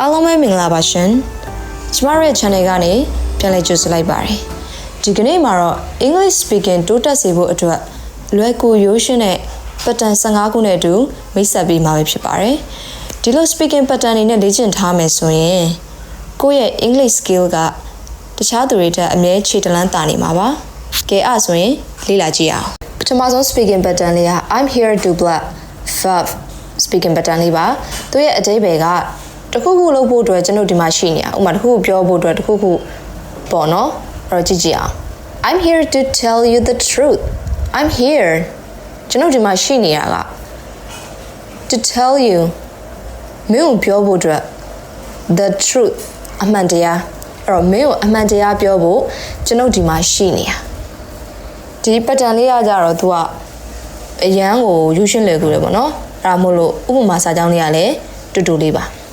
အားလုံးပဲမင်္ဂလာပါရှင်ကျမတို့ရဲ့ channel ကနေပြန်လည်ကြိုဆိုလိုက်ပါတယ်ဒီကနေ့မှာတော့ English speaking တိုးတက်စေဖို့အတွက်လွယ်ကူရိုးရှင်းတဲ့ pattern 15ခုနဲ့အတူမိတ်ဆက်ပေးမှာပဲဖြစ်ပါတယ်ဒီလို speaking pattern တွေနဲ့လေ့ကျင့်ထားမယ်ဆိုရင်ကိုယ့်ရဲ့ English skill ကတခြားသူတွေထက်အမြဲခြေတလန်းတာနေမှာပါကဲအဲ့ဆိုရင်လေ့လာကြည့်အောင်ပထမဆုံး speaking pattern လေးက I'm here to blood verb speaking pattern လေးပါသူရဲ့အတိတ်ဘယ်က တခုခုလုပ်ဖို့အတွက်ကျွန်တော်ဒီမှာရှိနေတာဥပမာတခုခုပြောဖို့အတွက်တခုခုပေါ့နော်အဲ့တော့ကြည့်ကြည့်အောင် I'm here to tell you the truth I'm here ကျွန်တော်ဒီမှာရှိနေတာက to tell you မင်းကိုပြောဖို့အတွက် the truth အမှန်တရားအဲ့တော့မင်းကိုအမှန်တရားပြောဖို့ကျွန်တော်ဒီမှာရှိနေတာဒီ pattern လေးကကြတော့ तू ကအရန်ကိုယူရှင်းလွယ်ကူတယ်ပေါ့နော်အဲ့ဒါမို့လို့ဥပမာစာကြောင်းလေးကလည်းတူတူလေးပါအဲ့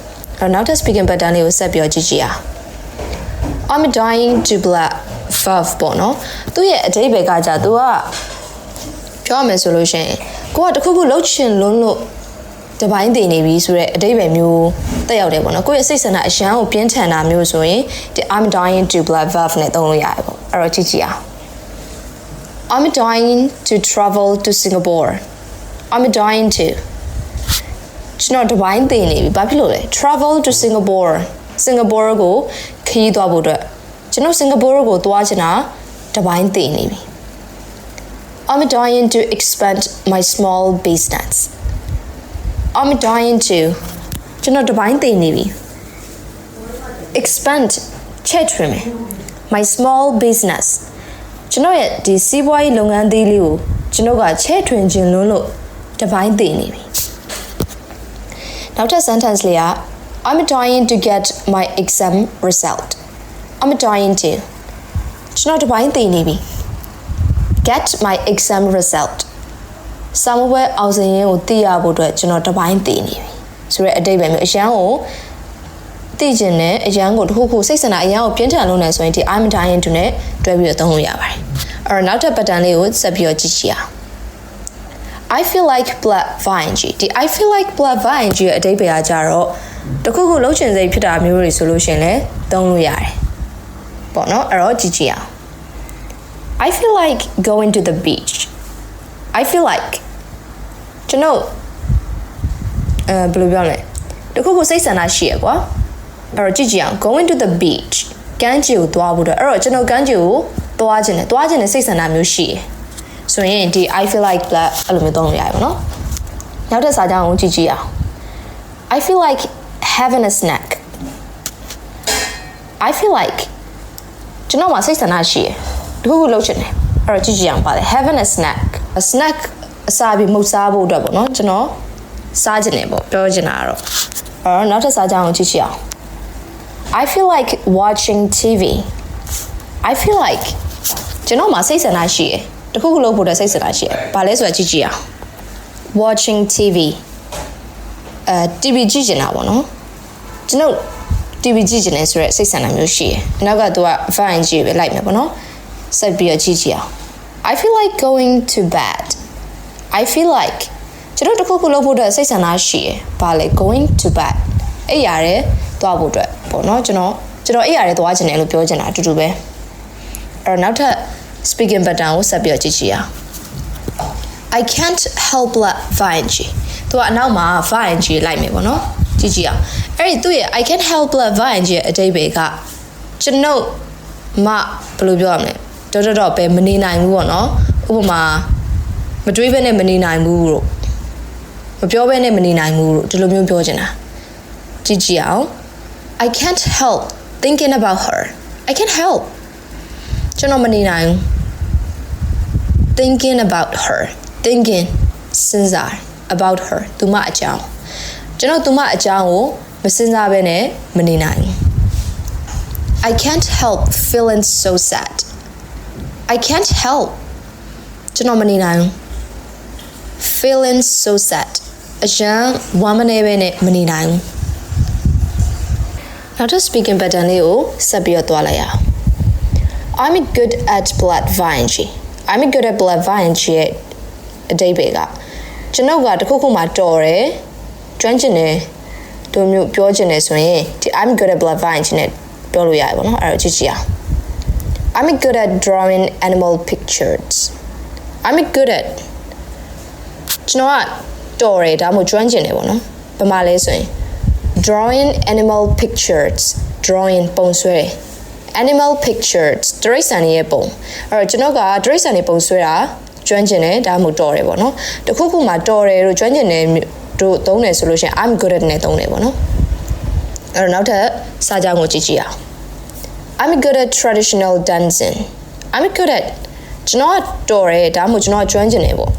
တော့နောက်ထပ် speaking pattern လေးကိုဆက်ပြောကြည့်ကြည့်အောင် I'm dying to blood verb ပေါ့နော်သူ့ရဲ့အဓိပ္ပာယ်ကကြသူကပြောရမယ်ဆိုလို့ရှိရင်ကိုကတခုခုလှုပ်ချင်လွန်းလို့တပိုင်းတည်နေပြီဆိုတော့အဓိပ္ပာယ်မျိုးတက်ရောက်တယ်ပေါ့နော်ကိုယ့်ရဲ့စိတ်ဆန္ဒအရန်ကိုပြင်းထန်တာမျိုးဆိုရင်ဒီ I'm dying to blood verb နဲ့သုံးလို့ရတယ်ပေါ့အဲ့တော့ကြည့်ကြည့်အောင် I'm dying to travel to Singapore I'm dying to ကျွန်တော်တပိုင်းတည်နေပြီဘာဖြစ်လို့လဲ travel to Singapore Singapore ကိုခရီးသွားဖို့အတွက်ကျွန်တော် Singapore ကိုသွားချင်တာတပိုင်းတည်နေပြီ I'm dying to expand my small business I'm dying to ကျွန်တော်တပိုင်းတည်နေပြီ expand ချဲ့ထွင်မယ် my small business ကျွန်တော်ရဲ့ဒီစီးပွားရေးလုပ်ငန်းသေးလေးကိုကျွန်တော်ကချဲ့ထွင်ခြင်းလွန်းလို့တပိုင်းတည်နေပြီ နောက်ထပ် sentence လေးက I'm dying to get my exam result I'm dying to ကျွန်တော်တပိုင်းတည်နေပြီ get my exam result စာမပွဲအောင်စင်ရင်ကိုသိရဖို့အတွက်ကျွန်တော်တပိုင်းတည်နေပြီဆိုရဲအတိတ်ပဲမျိုးအရန်ကိုသိကျင်တဲ့အရန်ကိုတခုခုစိတ်ဆန္ဒအရန်ကိုပြင်းထန်လို့နေဆိုရင်ဒီ I'm dying to နဲ့တွဲပြီးတော့သုံးလို့ရပါတယ်အဲ့တော့နောက်ထပ် pattern လေးကိုဆက်ပြီးတော့ကြည့်ကြည့်အောင် I feel like blood vine ဒီ I feel like blood vine ရဲ့အတိတ်ပဲအကြတော့တခုခုလှုပ်ချင်စိတ်ဖြစ်တာမျိုးတွေဆိုလို့ရှင်လဲသုံးလို့ရတယ်ပေါ့နော်အဲ့တော့ကြည့်ကြည့်အောင် I feel like going to the beach I feel like ကျွန်တော်အဲဘယ်လိုပြောလဲတခုခုစိတ်ဆန္ဒရှိရကွာအဲ့တော့ကြည့်ကြည့်အောင် going to the beach ကမ်းခြေကိုသွားဖို့တော့အဲ့တော့ကျွန်တော်ကမ်းခြေကိုသွားခြင်းနဲ့သွားခြင်းနဲ့စိတ်ဆန္ဒမျိုးရှိရယ် ဆိုရင်ဒီ I feel like blood အဲ့လိုမျိုးသုံးလို့ရတယ်ပေါ့နော်နောက်တစ်စာကြောင်းကိုကြည့်ကြည့်အောင် I feel like having a snack I feel like ကျွန်တော်မှာစိတ်ဆန္ဒရှိရယ်တခုခုလုပ်ချင်တယ်အဲ့တော့ကြည့်ကြည့်အောင်ပါတယ် having a snack a snack အစာပြီးမုတ်စားဖို့အတွက်ပေါ့နော်ကျွန်တော်စားချင်တယ်ပေါ့ပြောချင်တာကတော့အဲ့တော့နောက်ထပ်စားကြအောင်ကြည့်ကြည့်အောင် I feel like watching TV I feel like ကျွန်တော်မှာစိတ်ဆန္ဒရှိရယ် တခုခုလုပ်ဖို့အတွက်စိတ်ဆန္ဒရှိရယ်ဘာလဲဆိုတာကြည့်ကြည့်အောင် watching TV အဲ TV ကြည့်ချင်တာပေါ့နော်ကျွန်တော် TV ကြည့်ချင်တယ်ဆိုရက်စိတ်ဆန္ဒမျိုးရှိရယ်အနောက်ကသူက fine ကြည့်ပဲလိုက်မယ်ပေါ့နော်ဆက်ပြီးတော့ကြည့်ကြည့်အောင် I feel like going to bed I feel like ကျွန်တော်တခုခုလုပ်ဖို့အတွက်စိတ်ဆန္ဒရှိရယ်ဘာလဲ going to bed အဲ့ရတယ်သွားဖို့အတွက်ပေါ့နော်ကျွန်တော်ကျွန်တော်အဲ့ရတယ်သွားချင်တယ်လို့ပြောချင်တာအတူတူပဲအဲ့တော့နောက်ထပ် speaking pattern ကိုဆက်ပြီးတော့ကြည့်ကြည့်အောင် I can't help but find you သူကအနောက်မှာ find you လိုက်မယ်ပေါ့နော်ကြည့်ကြည့်အောင်အဲ့ဒီသူ့ရဲ့ I can't help but find you ရဲ့အတိတ်ပဲကကျွန်ုပ်မဘယ်လိုပြောရမလဲတော်တော်တော့ပဲမနေနိုင်ဘူးပေါ့နော်ဥပမာမတွေးဘဲနဲ့မနေနိုင်ဘူးလို့မပြောဘဲနဲ့မနေနိုင်ဘူးလို့ဒီလိုမျိုးပြောချင်တာကြည့်ကြည့်အောင် I can't help thinking about her I can't help ကျွန်တော်မနေနိုင်ဘူး thinking about her thinking စဉ်းစား about her သူမအကြောင်းကျွန်တော်သူမအကြောင်းကိုမစဉ်းစားဘဲနဲ့မနေနိုင်ဘူး I can't help feeling so sad I can't help ကျွန်တော်မနေနိုင်ဘူး feeling so sad အရန်ဝမ်းမနေပဲနဲ့မနေနိုင်ဘူးနောက်ထပ် speaking pattern လေးကိုဆက်ပြီးတော့သွားလိုက်ရအောင် I'm good at blood vine I'm good at blood vine ရဲ့အတိတ်ပဲကကျွန်ုပ်ကတခုခုမှတော်တယ်ကျွမ်းကျင်တယ်တို့မျိုးပြောချင်တယ်ဆိုရင်ဒီ I'm good at blood vine နဲ့ပြောလို့ရတယ်ပေါ့နော်အဲ့တော့ကြည့်ကြည့်အောင် I'm good at drawing animal pictures I'm good at ကျွန်တော်ကတော်တယ်ဒါမှမဟုတ်ကျွမ်းကျင်တယ်ပေါ့နော်ဘာမှလဲဆိုရင် drawing animal pictures drawing ပုံဆွဲတယ် animal pictures တရိတ်ဆန်ရဲ့ပုံအဲ့တော့ကျွန်တော်ကတရိတ်ဆန်ရဲ့ပုံဆွဲတာကျွမ်းကျင်တယ်ဒါမှမဟုတ်တော်တယ်ပေါ့နော်တခုခုမှတော်တယ်လို့ကျွမ်းကျင်တယ်တို့သုံးတယ်ဆိုလို့ရှိရင် I'm good at နဲ့သုံးတယ်ပေါ့နော်အဲ့တော့နောက်ထပ်စာကြောင်းကိုကြည့်ကြည့်အောင် I'm good at traditional dancing I'm good at ကျွန်တော်ကတော်တယ်ဒါမှမဟုတ်ကျွန်တော်ကျွမ်းကျင်တယ်ပေါ့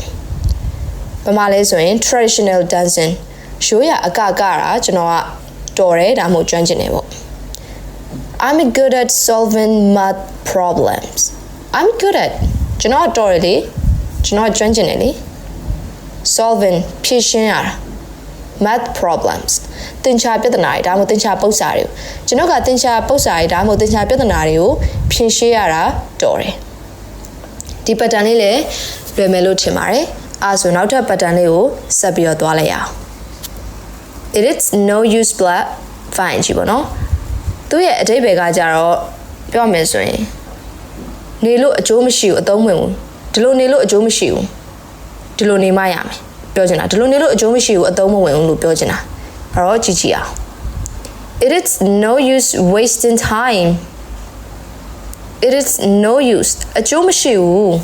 ဘာမှလဲဆိုရင် traditional dancing ရိုးရအကကတာကျွန်တော်ကတော်တယ်ဒါမှမဟုတ်ကျွမ်းကျင်တယ်ပေါ့ I'm good at solving math problems I'm good at ကျွန်တော်တော်တယ်လေကျွန်တော်ကျွမ်းကျင်တယ်လေ solving ဖြေရှင်းရတာ math problems သင်္ချာပြဿနာတွေဒါမှမဟုတ်သင်္ချာပု္ပ္ပစာတွေကိုကျွန်တော်ကသင်္ချာပု္ပ္ပစာတွေဒါမှမဟုတ်သင်္ချာပြဿနာတွေကိုဖြေရှင်းရတာတော်တယ်ဒီ pattern လေးလည်းလွယ်မယ်လို့ထင်ပါတယ်အဲဆိုနောက်ထပ် pattern လေးကိုဆက်ပြီးတော့သွားလိုက်ရအောင် it is no use blood fine ကြည့်ပါနော် သူ့ရဲ့အဓိပ္ပာယ်ကကြတော့ပြောမယ်ဆိုရင်နေလို့အကျိုးမရှိဘူးအသုံးဝင်ဘူးဒီလိုနေလို့အကျိုးမရှိဘူးဒီလိုနေမှရမယ်ပြောချင်တာဒီလိုနေလို့အကျိုးမရှိဘူးအသုံးမဝင်ဘူးလို့ပြောချင်တာအဲ့တော့ကြည့်ကြည့်အောင် it is no use wasting time it is no use အကျိုးမရှိဘူး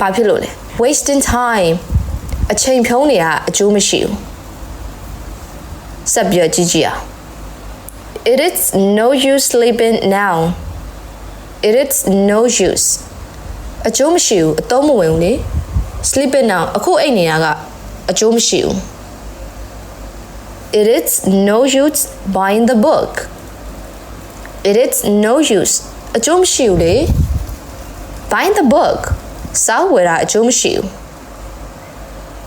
ဘာဖြစ်လို့လဲ wasting time အချိန်ဖြုံးနေရအကျိုးမရှိဘူးဆက်ပြီးကြည့်ကြည့်အောင် it is no use sleeping now it is no use အကျိုးမရှိဘူးအသုံးမဝင်ဘူးလေ sleeping now အခုအိတ်နေတာကအကျိုးမရှိဘူး it is no use buying the book it is no use အကျိုးမရှိဘူးလေ buying the book စောင်းဝယ်တာအကျိုးမရှိဘူး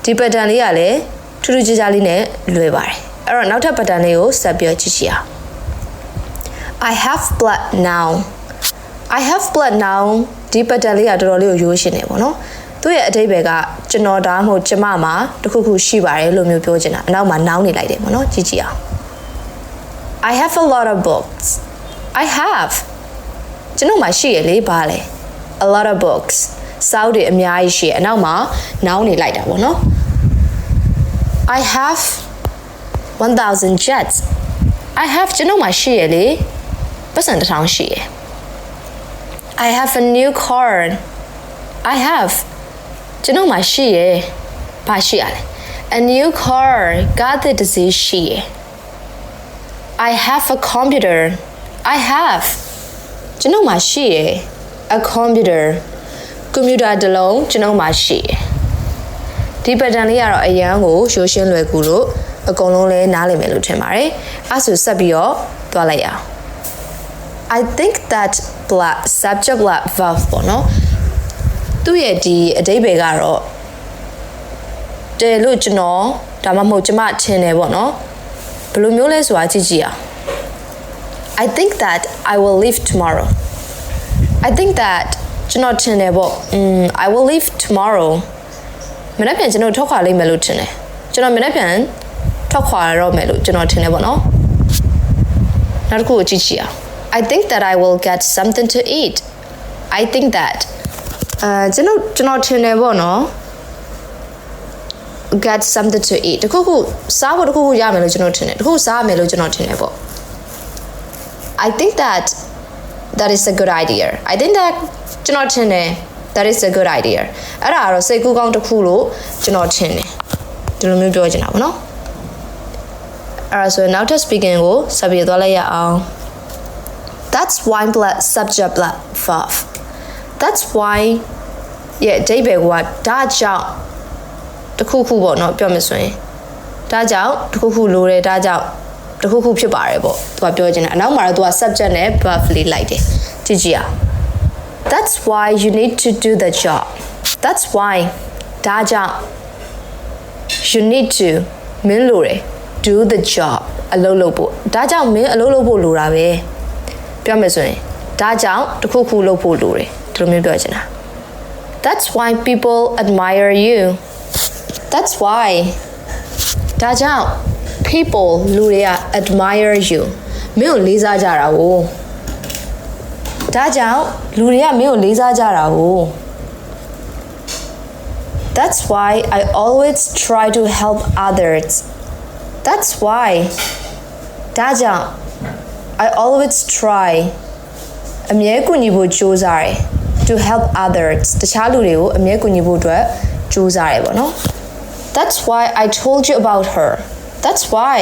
ဒီ pattern လေးကလည်းထူးထူးခြားခြားလေးနဲ့လွယ်ပါတယ်အဲ့တော့နောက်ထပ် pattern လေးကိုဆက်ပြီးကြည့်ကြည့်အောင် I have blood now I have blood now ဒီ pattern လေးကတော်တော်လေးကိုရိုးရှင်းနေပေါ့နော်သူ့ရဲ့အတိတ်ဘယ်ကကျွန်တော်ဒါမှမဟုတ်ကျမမှာတခုခုရှိပါတယ်လို့မျိုးပြောချင်တာအနောက်မှာနောင်းနေလိုက်တယ်ပေါ့နော်ကြည့်ကြည့်အောင် I have a lot of books I have ကျွန်တော်မှာရှိရလေဘာလဲ a lot of books စောက်တွေအများကြီးရှိရအနောက်မှာနောင်းနေလိုက်တာပေါ့နော် I have 1000 jets I have ကျွန်တော်မှာရှိရလေ ပတ်စံတစ်ထောင်ရှိရ I have a new car I have ကျွန်တော်မှာရှိရယ်ဘာရှိရလဲ a new car ကားတဲ့တစ်စီးရှိရယ် I have a computer I have ကျွန်တော်မှာရှိရယ် a computer ကွန်ပျူတာတစ်လုံးကျွန်တော်မှာရှိရယ်ဒီ pattern လေးကတော့အရန်ကိုရိုးရှင်းလွယ်ကူလို့အကုန်လုံးလဲနားလည်မယ်လို့ထင်ပါတယ်အဲဆိုဆက်ပြီးတော့သွားလိုက်ရအောင် I think that black subject black verb ပေါ့နော်သူ့ရဲ့ဒီအဓိပ္ပာယ်ကတော့တယ်လို့ကျွန်တော်ဒါမှမဟုတ်ကျမထင်တယ်ပေါ့နော်ဘယ်လိုမျိုးလဲဆိုတာကြည့်ကြည့်အောင် I think that I will leave tomorrow I think that ကျွန်တော်ထင်တယ်ပေါ့ um I will leave tomorrow မနေ့ပြန်ကျွန်တော်ထွက်ခွာလိမ့်မယ်လို့ထင်တယ်ကျွန်တော်မနေ့ပြန်ထွက်ခွာရတော့မယ်လို့ကျွန်တော်ထင်တယ်ပေါ့နော်နောက်တစ်ခုကိုကြည့်ကြည့်အောင် I think that I will get something to eat I think that အဲကျွန်တော်ကျွန်တော်ထင်တယ်ပေါ့နော် get something to eat တခုခုစားဖို့တခုခုရမယ်လို့ကျွန်တော်ထင်တယ်တခုစားရမယ်လို့ကျွန်တော်ထင်တယ်ပေါ့ I think that that is a good idea I think that ကျွန်တော်ထင်တယ် that is a good idea အဲ့ဒါကတော့စိတ်ကူးကောင်းတစ်ခုလို့ကျွန်တော်ထင်တယ်ဒီလိုမျိုးပြောချင်တာပေါ့နော်အဲ့ဒါဆိုရင်နောက်ထပ် speaking ကိုဆက်ပြီးသွားလိုက်ရအောင် That's why blood subject blood verb That's why ရဲ့အဓိပ္ပာယ်ကဒါကြောင့်တခုခုပေါ့နော်ပြောမယ်ဆိုရင်ဒါကြောင့်တခုခုလိုတယ်ဒါကြောင့်တခုခုဖြစ်ပါတယ်ပေါ့သူကပြောချင်တာအနောက်မှာတော့သူက subject နဲ့ verb လေးလိုက်တယ်ကြည့်ကြည့်အောင် That's why you need to do the job That's why ဒါကြောင့် you need to မင်းလိုတယ် do the job အလုပ်လုပ်ဖို့ဒါကြောင့်မင်းအလုပ်လုပ်ဖို့လိုတာပဲ ပြောမယ်ဆိုရင်ဒါကြောင့်တခုခုလုပ်ဖို့လိုတယ်ဒီလိုမျိုးပြောချင်တာ That's why people admire you That's why ဒါကြောင့်ဖ people လူတွေက admire you မင်းကိုလေးစားကြတာကိုဒါကြောင့်လူတွေကမင်းကိုလေးစားကြတာကို That's why I always try to help others That's why ဒါကြောင့် I always try အမြဲကူညီဖို့ကြိုးစားတယ် to help others တခြားလူတွေကိုအမြဲကူညီဖို့အတွက်ကြိုးစားတယ်ပေါ့နော် That's why I told you about her That's why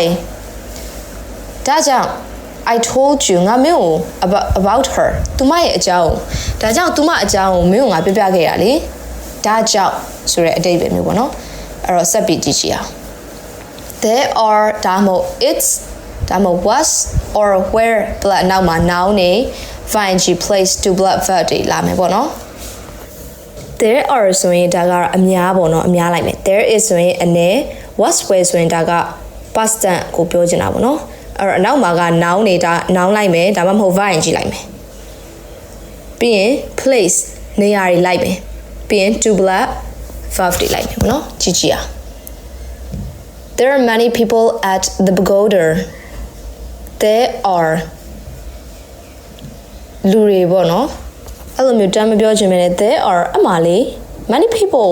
ဒါကြောင့် I told you ငါမင်းကို about about her သူမရဲ့အကြောင်းဒါကြောင့်သူမအကြောင်းကိုမင်းကိုငါပြပြခဲ့တာလေဒါကြောင့်ဆိုတဲ့အတိတ်ပဲမျိုးပေါ့နော်အဲ့တော့ဆက်ပြီးကြည့်ကြည့်အောင် there are ဒါမှမဟုတ် it's ဒါမှမဟုတ် was or where ဘလနောက်မှာ noun နေ find g place to blood verb တွေလာမယ်ပေါ့နော် there are ဆိုရင်ဒါကတော့အများပေါ့နော်အများလိုက်မယ် there is ဆိုရင်အနေ was where ဆိုရင်ဒါက past tense ကိုပြောချင်တာပေါ့နော်အဲ့တော့အနောက်မှာက noun နေဒါ noun လိုက်မယ်ဒါမှမဟုတ် verb ကြည့်လိုက်မယ်ပြီးရင် place နေရာတွေလိုက်မယ်ပြီးရင် to blood verb တွေလိုက်မယ်ပေါ့နော်ကြည့်ကြည့်အောင် There are many people at the pagoda. There are လူတွေပေါ့နော်အဲ့လိုမျိုးတမ်းမပြောချင်မနဲ့ there are အမှလေး many people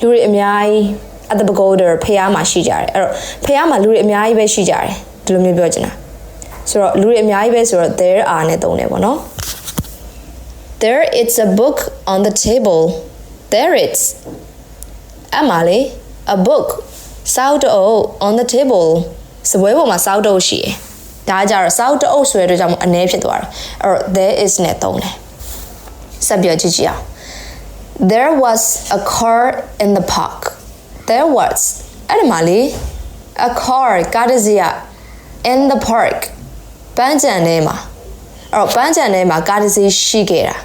လူတွေအများကြီး at the pagoda ဖះမှာရှိကြတယ်အဲ့တော့ဖះမှာလူတွေအများကြီးပဲရှိကြတယ်ဒီလိုမျိုးပြောချင်တာဆိုတော့လူတွေအများကြီးပဲဆိုတော့ there are နဲ့သုံးတယ်ပေါ့နော် There it's a book on the table There it's အမှလေး a book စောက်တအုပ် on the table စပွဲပေါ်မှာစောက်တအုပ်ရှိတယ် ဒါကြတော့စောက်တအုပ်ဆိုတဲ့အတွက်ကြောင့်အ ਨੇ ဖြစ်သွားတယ်အဲ့တော့ there is နဲ့သုံးတယ်ဆက်ပြောကြည့်ကြည့်အောင် there was a car in the park there was အဲ့ဒီမှာလေ a car ကားတစ်စီးက in the park ပန်းခြံထဲမှာအဲ့တော့ပန်းခြံထဲမှာကားတစ်စီးရှိခဲ့တာ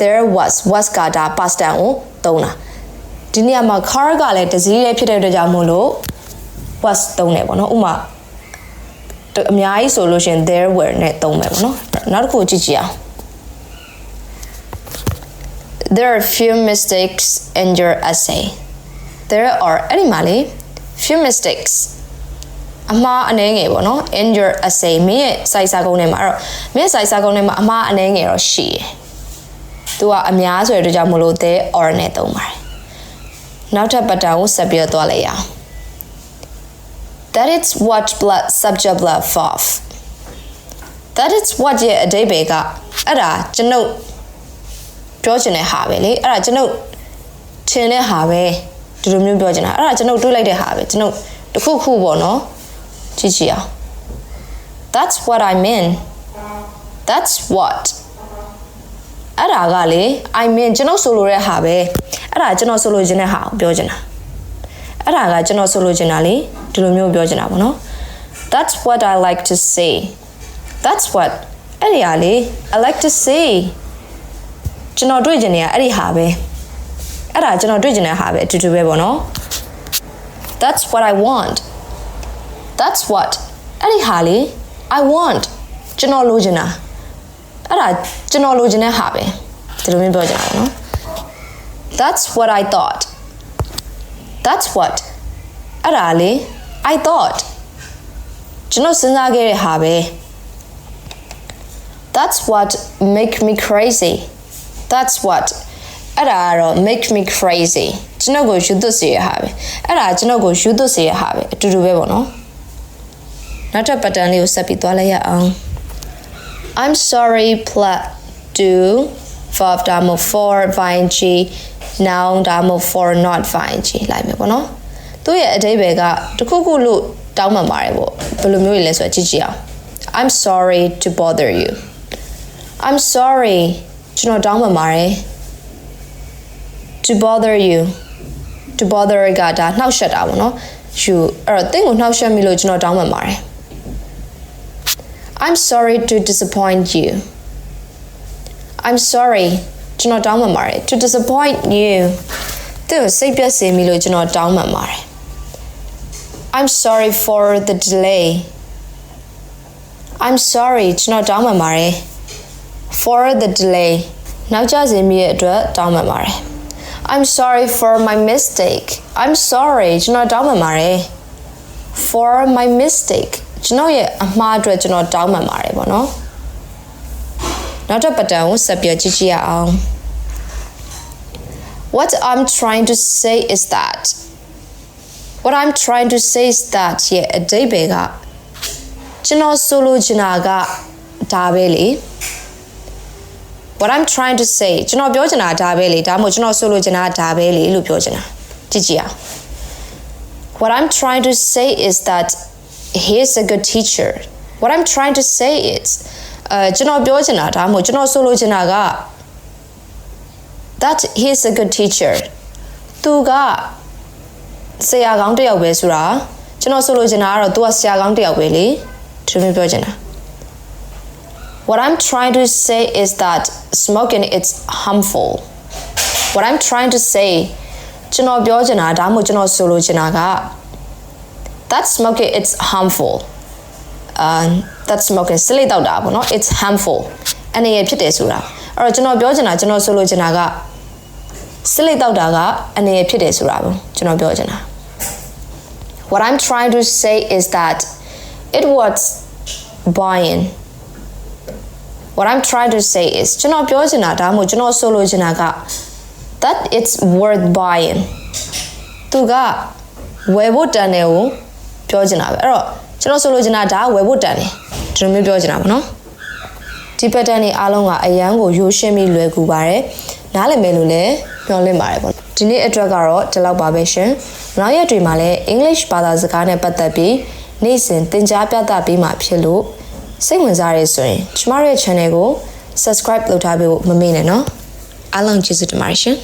there was was ကဒါ past tense ကိုသုံးတာဒီနေရာမှာ car ကလည်းတစည်းလေးဖြစ်တဲ့အတွက်ကြောင့်မို့လို့ was သုံးတယ်ပေါ့နော်ဥမာ အများကြီးဆိုလို့ရှင် there were နဲ့သုံးမယ်ပေါ့နော်နောက်တစ်ခုကြည့်ကြည့်အောင် There are few mistakes in your essay. There are အဲ့ဒီမှာလေ few mistakes အမှားအနည်းငယ်ပေါ့နော် in your essay မင်းရဲ့စိုက်စာကုန်းထဲမှာအဲ့တော့မင်းရဲ့စိုက်စာကုန်းထဲမှာအမှားအနည်းငယ်တော့ရှိတယ်။ तू ကအများဆိုတဲ့အတွက်ကြောင့်မလို့ there are နဲ့သုံးပါတယ်။နောက်ထပ်ပတ်တာကိုဆက်ပြီးတော့သွားလိုက်ရအောင် That is what blood subject blood fourth That is what ရဲ့အဓိပ္ပာယ်ကအဲ့ဒါကျွန်ုပ်ပြောချင်တဲ့ဟာပဲလေအဲ့ဒါကျွန်ုပ်ထင်တဲ့ဟာပဲဒီလိုမျိုးပြောချင်တာအဲ့ဒါကျွန်ုပ်တွေးလိုက်တဲ့ဟာပဲကျွန်ုပ်တခုခုပေါ့နော်ကြည့်ကြည့်အောင် That's what I mean That's what အဲ့ဒါကလေ I mean ကျွန်တော်ဆိုလိုတဲ့ဟာပဲအဲ့ဒါကျွန်တော်ဆိုလိုချင်တဲ့ဟာကိုပြောချင်တာအဲ့ဒါကကျွန်တော်ဆိုလိုချင်တာလေ ဒီလိုမျိုးပြောချင်တာပေါ့နော် That's what I like to say That's what အဲ့ဒီဟာလေ I like to say ကျွန်တော်တွေ့ချင်နေတာအဲ့ဒီဟာပဲအဲ့ဒါကျွန်တော်တွေ့ချင်တဲ့ဟာပဲအတူတူပဲပေါ့နော် That's what I want That's what အဲ့ဒီဟာလေ I want ကျွန်တော်လိုချင်တာအဲ့ဒါကျွန်တော်လိုချင်တဲ့ဟာပဲဒီလိုမျိုးပြောကြတာပေါ့နော် That's what I thought That's what အဲ့ဒါလေ I thought ကျွန်တော်စဉ်းစားခဲ့တဲ့ဟာပဲ That's what make me crazy That's what အဲ့ဒါကတော့ make me crazy ကျွန်တော်ကိုယူသွစေရဟာပဲအဲ့ဒါကျွန်တော်ကိုယူသွစေရဟာပဲအတူတူပဲပေါ့နော်နောက်ထပ် pattern လေးကိုဆက်ပြီးသွားလိုက်ရအောင် I'm sorry plat do verb ဒါမှ for vine g noun ဒါမှ for not vine g လိုက်မယ်ပေါ့နော် သူ့ရဲ့အဓိပ္ပာယ်ကတခုခုလို့တောင်းပန်ပါတယ်ပေါ့ဘယ်လိုမျိုးလဲဆိုတော့ကြည့်ကြည့်အောင် I'm sorry to bother you I'm sorry ကျွန်တော်တောင်းပန်ပါတယ် to bother you to bother ကဒါနှောက်ယှက်တာပေါ့နော် you အဲ့တော့တင့်ကိုနှောက်ယှက်မိလို့ကျွန်တော်တောင်းပန်ပါတယ် I'm sorry to disappoint you I'm sorry ကျွန်တော်တောင်းပန်ပါတယ် to disappoint you တင့်ကိုစိတ်ပြတ်စေမိလို့ကျွန်တော်တောင်းပန်ပါတယ် I'm sorry for the delay I'm sorry ကျွန်တော်တောင်းပန်ပါတယ် for the delay နောက်ကျစေမိရဲ့အတွက်တောင်းပန်ပါတယ် I'm sorry for my mistake I'm sorry ကျွန်တော်တောင်းပန်ပါတယ် for my mistake ကျွန်တော်ရဲ့အမှားအတွက်ကျွန်တော်တောင်းပန်ပါတယ်ပေါ့နော်နောက်တစ်ပတ်တန်ကိုဆက်ပြကြည့်ကြည့်ရအောင် What I'm trying to say is that What I'm trying to say is that ရဲ့အဓိပ္ပာယ်ကကျွန်တော်ဆိုလိုချင်တာကဒါပဲလေ What I'm trying to say ကျွန်တော်ပြောချင်တာဒါပဲလေဒါမှမဟုတ်ကျွန်တော်ဆိုလိုချင်တာဒါပဲလေလို့ပြောချင်တာကြည့်ကြည့်အောင် What I'm trying to say is that he is a good teacher. What I'm trying to say is အဲကျွန်တော်ပြောချင်တာဒါမှမဟုတ်ကျွန်တော်ဆိုလိုချင်တာက that he is a good teacher. သူက ဆရာကောင်းတစ်ယောက်ပဲဆိုတာကျွန်တော်ဆိုလိုချင်တာကတော့ तू ကဆရာကောင်းတစ်ယောက်ပဲလေဒီလိုမျိုးပြောချင်တာ What I'm trying to say is that smoking is harmful. What I'm trying to say ကျွန်တော်ပြောချင်တာဒါမှမဟုတ်ကျွန်တော်ဆိုလိုချင်တာက that smoking it's harmful. um that smoking စလိတ်တော့တာပေါ့နော် it's harmful အနေရဖြစ်တယ်ဆိုတာအဲ့တော့ကျွန်တော်ပြောချင်တာကျွန်တော်ဆိုလိုချင်တာကစလိတ်တော့တာကအနေရဖြစ်တယ်ဆိုတာပေါ့ကျွန်တော်ပြောချင်တာ What I'm trying to say is that it was buying What I'm trying to say is ကျွန်တော်ပြောချင်တာဒါမှမဟုတ်ကျွန်တော်ဆိုလိုချင်တာက that it's worth buying သူကဝယ်ဖို့တန်တယ်ကိုပြောချင်တာပဲအဲ့တော့ကျွန်တော်ဆိုလိုချင်တာဒါကဝယ်ဖို့တန်တယ်ဒီလိုမျိုးပြောချင်တာပေါ့နော်ဒီ pattern တွေအားလုံးကအရန်ကိုရိုးရှင်းပြီးလွယ်ကူပါတယ်နားလည်မယ်လို့လည်းမျှော်လင့်ပါတယ်ပေါ့ ဒီနေ့အတွက်ကတော့ဒီလောက်ပါပဲရှင်နောက်ရက်တွေမှာလည်း English ဘာသာစကားနဲ့ပတ်သက်ပြီးနေ့စဉ်သင်ကြားပြသပေးမှာဖြစ်လို့စိတ်ဝင်စားရဆိုရင်ကျမတို့ရဲ့ channel ကို subscribe လုပ်ထားပေးဖို့မမေ့နဲ့နော်အားလုံးကျေးဇူးတင်ပါတယ်ရှင်